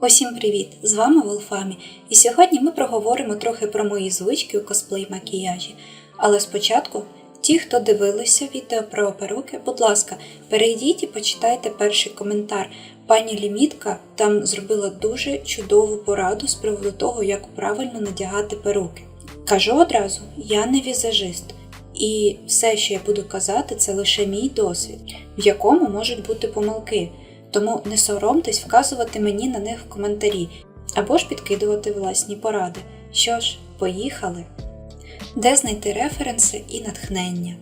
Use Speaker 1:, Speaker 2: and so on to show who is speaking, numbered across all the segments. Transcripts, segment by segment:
Speaker 1: Усім привіт! З вами Волфамі, і сьогодні ми проговоримо трохи про мої звички у косплей макіяжі. Але спочатку, ті, хто дивилися відео про перуки, будь ласка, перейдіть і почитайте перший коментар. Пані Лімітка там зробила дуже чудову пораду з приводу того, як правильно надягати перуки. Кажу одразу, я не візажист, і все, що я буду казати, це лише мій досвід, в якому можуть бути помилки. Тому не соромтесь вказувати мені на них в коментарі або ж підкидувати власні поради. Що ж, поїхали! Де знайти референси і натхнення?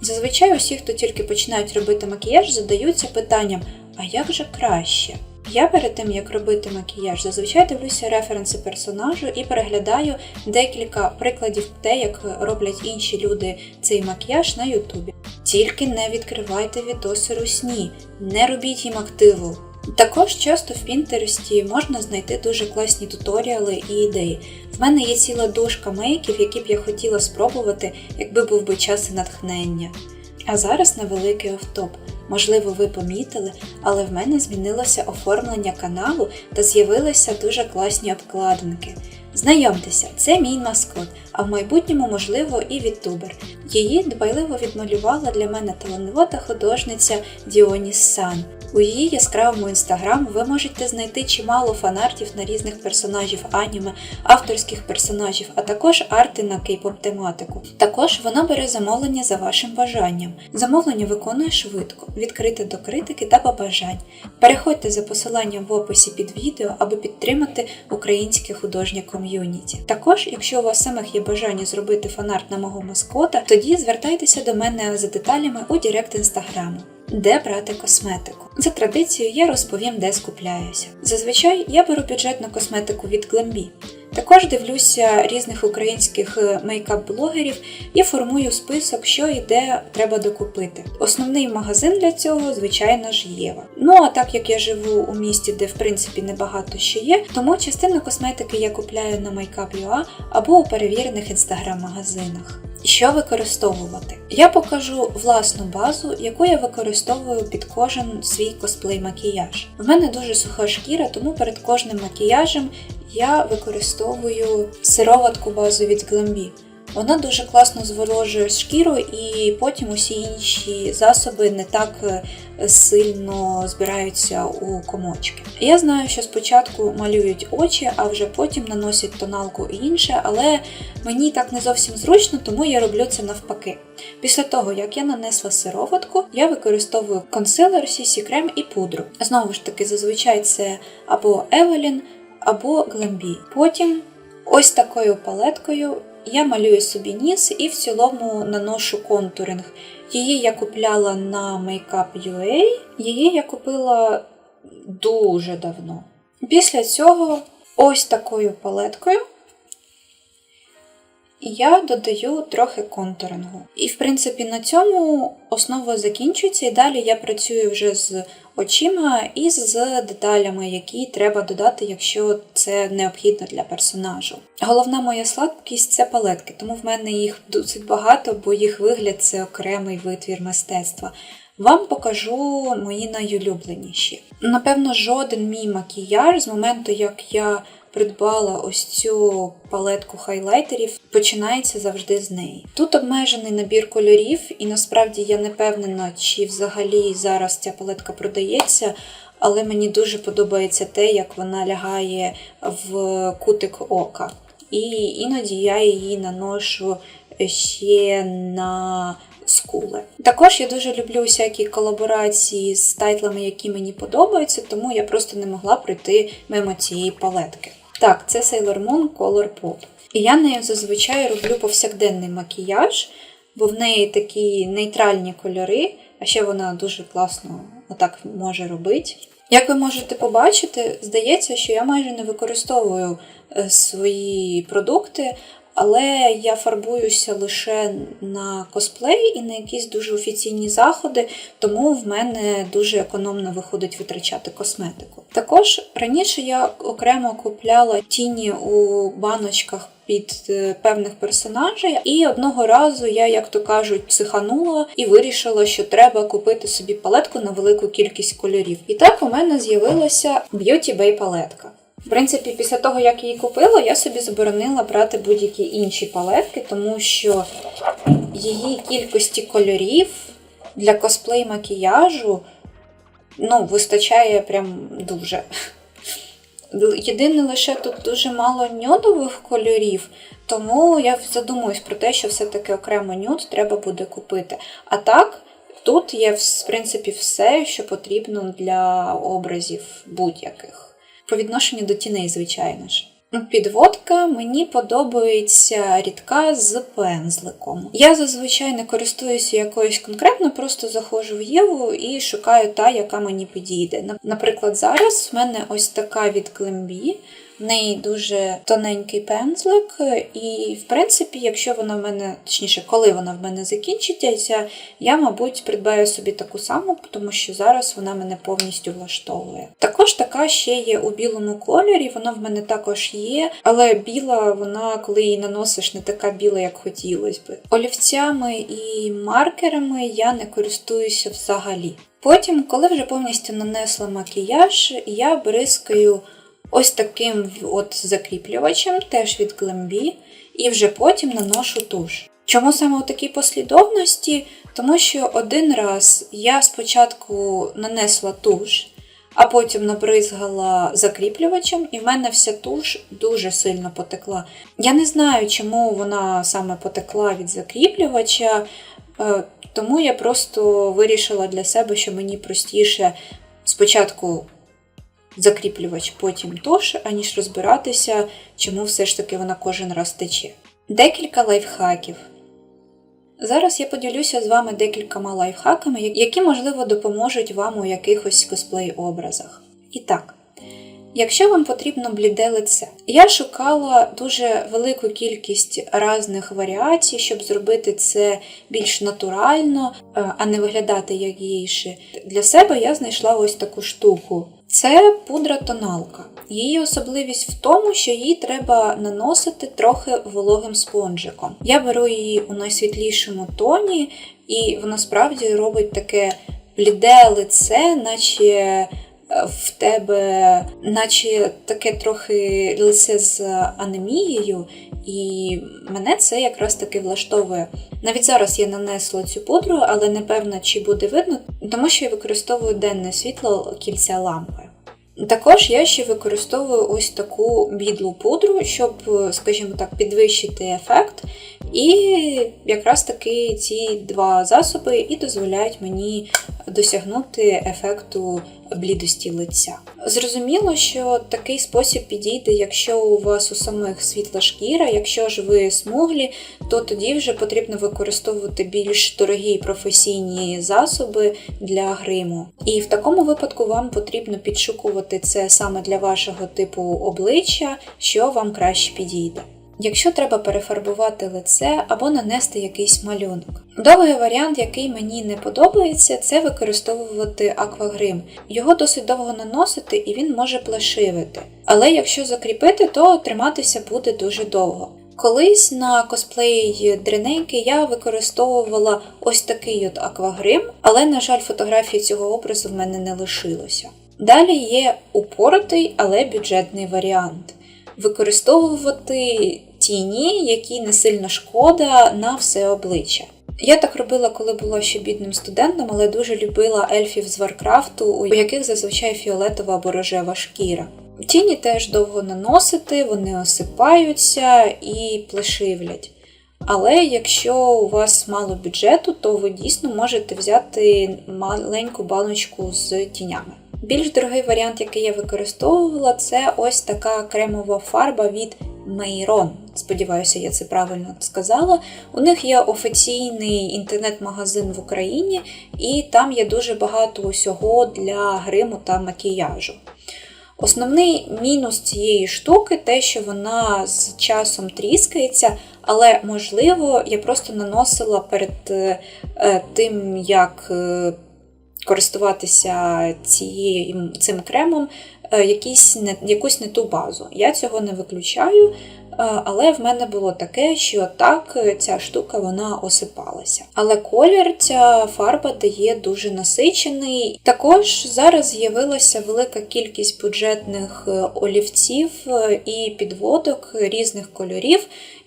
Speaker 1: Зазвичай усі, хто тільки починають робити макіяж, задаються питанням: а як же краще? Я перед тим як робити макіяж, зазвичай дивлюся референси персонажу і переглядаю декілька прикладів те, як роблять інші люди цей макіяж на Ютубі. Тільки не відкривайте відоси русні, не робіть їм активу. Також часто в Пінтересті можна знайти дуже класні туторіали і ідеї. В мене є ціла дошка мейків, які б я хотіла спробувати, якби був би час і натхнення. А зараз невеликий офтоп. Можливо, ви помітили, але в мене змінилося оформлення каналу та з'явилися дуже класні обкладинки. Знайомтеся, це мій маскот, а в майбутньому, можливо, і відтубер. Її дбайливо відмалювала для мене талановита художниця Діоніс Сан. У її яскравому інстаграм ви можете знайти чимало фанартів на різних персонажів аніме, авторських персонажів, а також арти на кей-поп тематику. Також вона бере замовлення за вашим бажанням. Замовлення виконує швидко, відкрите до критики та побажань. Переходьте за посиланням в описі під відео, аби підтримати українське художнє ком'юніті. Також, якщо у вас самих є бажання зробити фанарт на мого маскота, тоді звертайтеся до мене за деталями у Директ інстаграму. Де брати косметику? За традицією я розповім, де скупляюся. Зазвичай я беру бюджетну косметику від Glambi. Також дивлюся різних українських е, мейкап-блогерів і формую список, що і де треба докупити. Основний магазин для цього, звичайно ж, Єва. Ну а так як я живу у місті, де в принципі небагато що є, тому частину косметики я купляю на Makeup.ua або у перевірених інстаграм-магазинах. Що використовувати? Я покажу власну базу, яку я використовую під кожен свій косплей-макіяж. В мене дуже суха шкіра, тому перед кожним макіяжем я використовую сироватку базу від Glambi. Вона дуже класно зволожує шкіру, і потім усі інші засоби не так е, сильно збираються у комочки. Я знаю, що спочатку малюють очі, а вже потім наносять тоналку і інше, але мені так не зовсім зручно, тому я роблю це навпаки. Після того, як я нанесла сироватку, я використовую консилер, CC крем і пудру. Знову ж таки, зазвичай це або Evelyn, або Glambi. Потім ось такою палеткою я малюю собі ніс і в цілому наношу контуринг. Її я купляла на Makeup.ua, її я купила дуже давно. Після цього ось такою палеткою я додаю трохи контурингу. І, в принципі, на цьому основа закінчується, і далі я працюю вже з очима і з деталями, які треба додати, якщо це необхідно для персонажу. Головна моя слабкість це палетки, тому в мене їх досить багато, бо їх вигляд це окремий витвір мистецтва. Вам покажу мої найулюбленіші. Напевно, жоден мій макіяж з моменту, як я придбала ось цю палетку хайлайтерів, починається завжди з неї. Тут обмежений набір кольорів, і насправді я не певнена, чи взагалі зараз ця палетка продається. Але мені дуже подобається те, як вона лягає в кутик ока. І іноді я її наношу ще на скули. Також я дуже люблю всякі колаборації з тайтлами, які мені подобаються, тому я просто не могла пройти мимо цієї палетки. Так, це Sailor Moon Color Pop. І я нею зазвичай роблю повсякденний макіяж, бо в неї такі нейтральні кольори, а ще вона дуже класно отак може робити. Як ви можете побачити, здається, що я майже не використовую свої продукти, але я фарбуюся лише на косплей і на якісь дуже офіційні заходи, тому в мене дуже економно виходить витрачати косметику. Також раніше я окремо купляла тіні у баночках. Під е, певних персонажей, і одного разу я, як то кажуть, психанула і вирішила, що треба купити собі палетку на велику кількість кольорів. І так у мене з'явилася Beauty Bay палетка. В принципі, після того, як її купила, я собі заборонила брати будь-які інші палетки, тому що її кількості кольорів для косплей макіяжу ну, вистачає прям дуже. Єдине лише тут дуже мало нюдових кольорів, тому я задумуюсь про те, що все-таки окремо нюд треба буде купити. А так, тут є в принципі все, що потрібно для образів будь-яких. По відношенню до тіней, звичайно ж. Підводка мені подобається рідка з пензликом. Я зазвичай не користуюся якоюсь конкретно, просто заходжу в Єву і шукаю та, яка мені підійде. Наприклад, зараз в мене ось така від Глембі. В неї дуже тоненький пензлик, і, в принципі, якщо вона в мене, точніше, коли вона в мене закінчиться, я, мабуть, придбаю собі таку саму, тому що зараз вона мене повністю влаштовує. Також така ще є у білому кольорі, вона в мене також є, але біла, вона, коли її наносиш, не така біла, як хотілося би. Олівцями і маркерами я не користуюся взагалі. Потім, коли вже повністю нанесла макіяж, я бризкаю ось таким от закріплювачем, теж від Glambi, і вже потім наношу туш. Чому саме у такій послідовності? Тому що один раз я спочатку нанесла туш, а потім набризгала закріплювачем, і в мене вся туш дуже сильно потекла. Я не знаю, чому вона саме потекла від закріплювача, е, тому я просто вирішила для себе, що мені простіше спочатку закріплювач, потім туш, аніж розбиратися, чому все ж таки вона кожен раз тече. Декілька лайфхаків. Зараз я поділюся з вами декількома лайфхаками, які, можливо, допоможуть вам у якихось косплей-образах. І так, якщо вам потрібно бліде лице, я шукала дуже велику кількість різних варіацій, щоб зробити це більш натурально, е, а не виглядати як гейші. Для себе я знайшла ось таку штуку. Це пудра тоналка. Її особливість в тому, що її треба наносити трохи вологим спонжиком. Я беру її у найсвітлішому тоні, і вона справді робить таке бліде лице, наче в тебе, наче таке трохи лице з анемією, і мене це якраз таки влаштовує. Навіть зараз я нанесла цю пудру, але не певна, чи буде видно, тому що я використовую денне світло кільця лампи. Також я ще використовую ось таку бідлу пудру, щоб, скажімо так, підвищити ефект. І якраз таки ці два засоби і дозволяють мені досягнути ефекту блідості лиця. Зрозуміло, що такий спосіб підійде, якщо у вас у самих світла шкіра, якщо ж ви смуглі, то тоді вже потрібно використовувати більш дорогі професійні засоби для гриму. І в такому випадку вам потрібно підшукувати це саме для вашого типу обличчя, що вам краще підійде. Якщо треба перефарбувати лице або нанести якийсь малюнок. Довгий варіант, який мені не подобається, це використовувати аквагрим. Його досить довго наносити і він може плешивити. Але якщо закріпити, то триматися буде дуже довго. Колись на косплеї дренейки я використовувала ось такий от аквагрим, але, на жаль, фотографії цього образу в мене не лишилося. Далі є упоротий, але бюджетний варіант. Використовувати тіні, які не сильно шкода на все обличчя. Я так робила, коли була ще бідним студентом, але дуже любила ельфів з Варкрафту, у яких зазвичай фіолетова або рожева шкіра. Тіні теж довго наносити, вони осипаються і плешивлять. Але якщо у вас мало бюджету, то ви дійсно можете взяти маленьку баночку з тінями. Більш дорогий варіант, який я використовувала, це ось така кремова фарба від Meiron. Сподіваюся, я це правильно сказала. У них є офіційний інтернет-магазин в Україні, і там є дуже багато усього для гриму та макіяжу. Основний мінус цієї штуки те, що вона з часом тріскається, але можливо я просто наносила перед е, е, тим, як е, користуватися цією, цим кремом якісь не, якусь не ту базу. Я цього не виключаю, е, але в мене було таке, що так е, ця штука вона осипалася. Але колір ця фарба дає дуже насичений. Також зараз з'явилася велика кількість бюджетних е, олівців е, і підводок різних кольорів.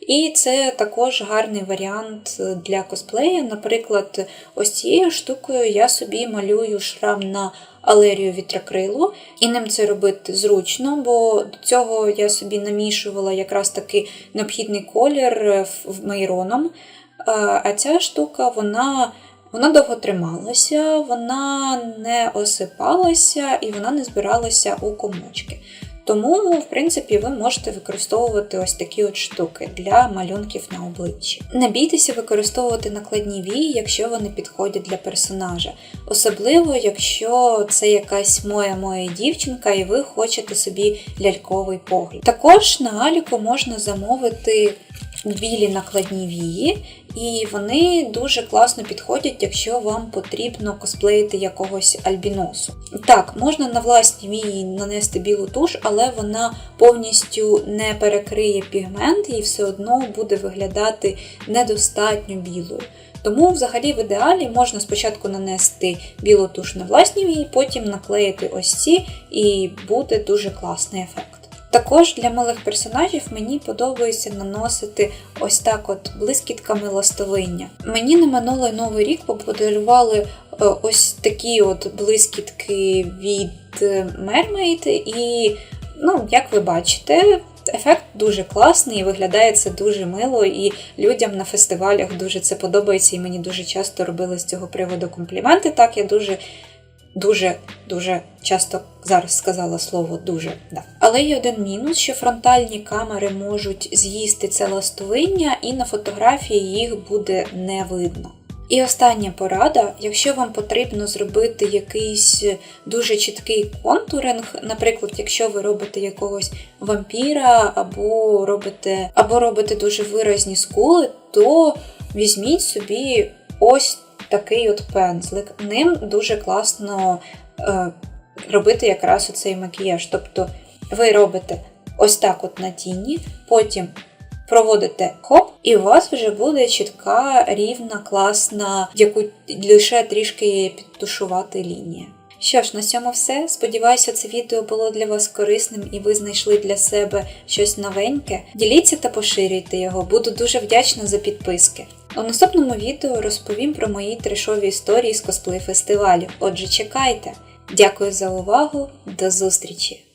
Speaker 1: І це також гарний варіант для косплея. Наприклад, ось цією штукою я собі малюю шрам на алерію вітрокрилу, і ним це робити зручно, бо до цього я собі намішувала якраз таки необхідний колір в мейроном. А ця штука, вона. Вона довго трималася, вона не осипалася і вона не збиралася у комочки. Тому, в принципі, ви можете використовувати ось такі от штуки для малюнків на обличчі. Не бійтеся використовувати накладні вії, якщо вони підходять для персонажа. Особливо, якщо це якась моя моя дівчинка, і ви хочете собі ляльковий погляд. Також на Аліку можна замовити білі накладні вії, і вони дуже класно підходять, якщо вам потрібно косплеїти якогось альбіносу. Так, можна на власні вії нанести білу туш, але вона повністю не перекриє пігмент і все одно буде виглядати недостатньо білою. Тому, взагалі, в ідеалі можна спочатку нанести білу туш на власні вії, потім наклеїти ось ці, і буде дуже класний ефект. Також для милих персонажів мені подобається наносити ось так от блискітками ластовиння. Мені на минулий новий рік подарували е, ось такі от блискітки від Mermaid, і, ну, як ви бачите, ефект дуже класний виглядає це дуже мило, і людям на фестивалях дуже це подобається, і мені дуже часто робили з цього приводу компліменти. Так, я дуже дуже дуже часто зараз сказала слово дуже. Да. Але є один мінус, що фронтальні камери можуть з'їсти це ластовиння, і на фотографії їх буде не видно. І остання порада, якщо вам потрібно зробити якийсь дуже чіткий контуринг, наприклад, якщо ви робите якогось вампіра або робите, або робите дуже виразні скули, то візьміть собі ось такий от пензлик. Ним дуже класно е, робити якраз оцей макіяж. Тобто ви робите ось так от на тіні, потім проводите хоп, і у вас вже буде чітка, рівна, класна, яку лише трішки підтушувати лінія. Що ж, на цьому все. Сподіваюся, це відео було для вас корисним і ви знайшли для себе щось новеньке. Діліться та поширюйте його, буду дуже вдячна за підписки. У наступному відео розповім про мої трешові історії з косплей фестивалю. Отже, чекайте! Дякую за увагу, до зустрічі!